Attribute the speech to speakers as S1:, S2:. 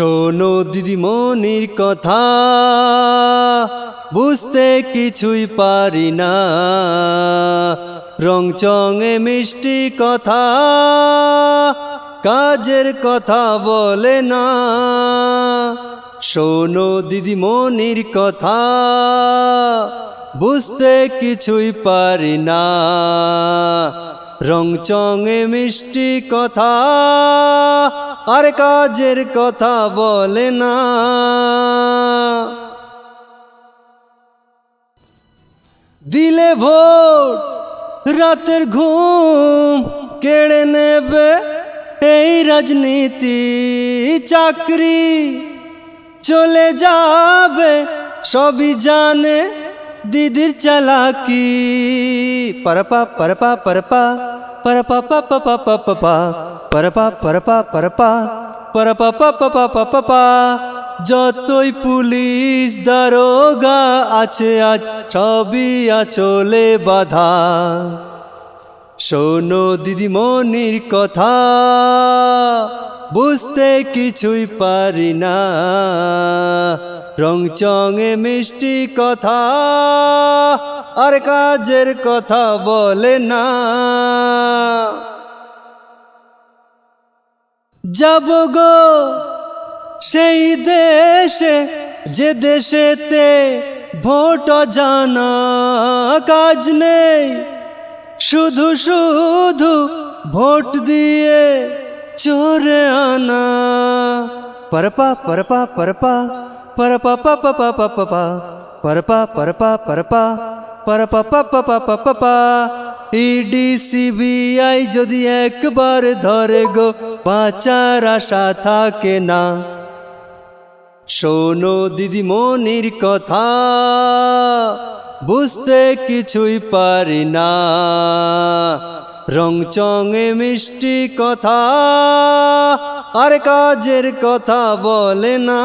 S1: শোনো দিদিমণির কথা। বুঝতে কিছুই পারি না। রং চঙে মিষ্টি কথা, কাজের কথা বলে না। শোনো দিদিমণির কথা, বুঝতে কিছুই পারি না। রং চঙে মিষ্টি কথা আর কাজের কথা বলে না। দিলে ভোট রাতের ঘুম কেড়ে নেবে এই রাজনীতি, চাকরি চলে যাবে, সবই জানে দিদির চালাকি পরপা পরপা পরপা পরপা পা পা পা পা পা পা পরপা পরপা পরপা পরপা পা পা পা যতই পুলিশ দারোগা আছে আজ সবই আচলে বাধা শোনো দিদিমণির কথা বুঝতে কিছুই পারি না রং চঙে মিষ্টি কথা, আর কাজের কথা বলে না। যাব গো সেই দেশে, যে দেশেতে ভোট জানা কাজ নেই, শুধু শুধু ভোট দিয়ে চোরে আনা। পরপা পরপা পরপা পা পরপা পরপা পরপা পরপা পা পা পা পা পা পা ইডি সিবিআই যদি একবার ধরে গো, বাঁচার আশা থাকে না। শোনো দিদিমণির কথা, বুঝতে কিছুই পারি না। রং চঙে মিষ্টি কথা আর কাজের কথা বলে না।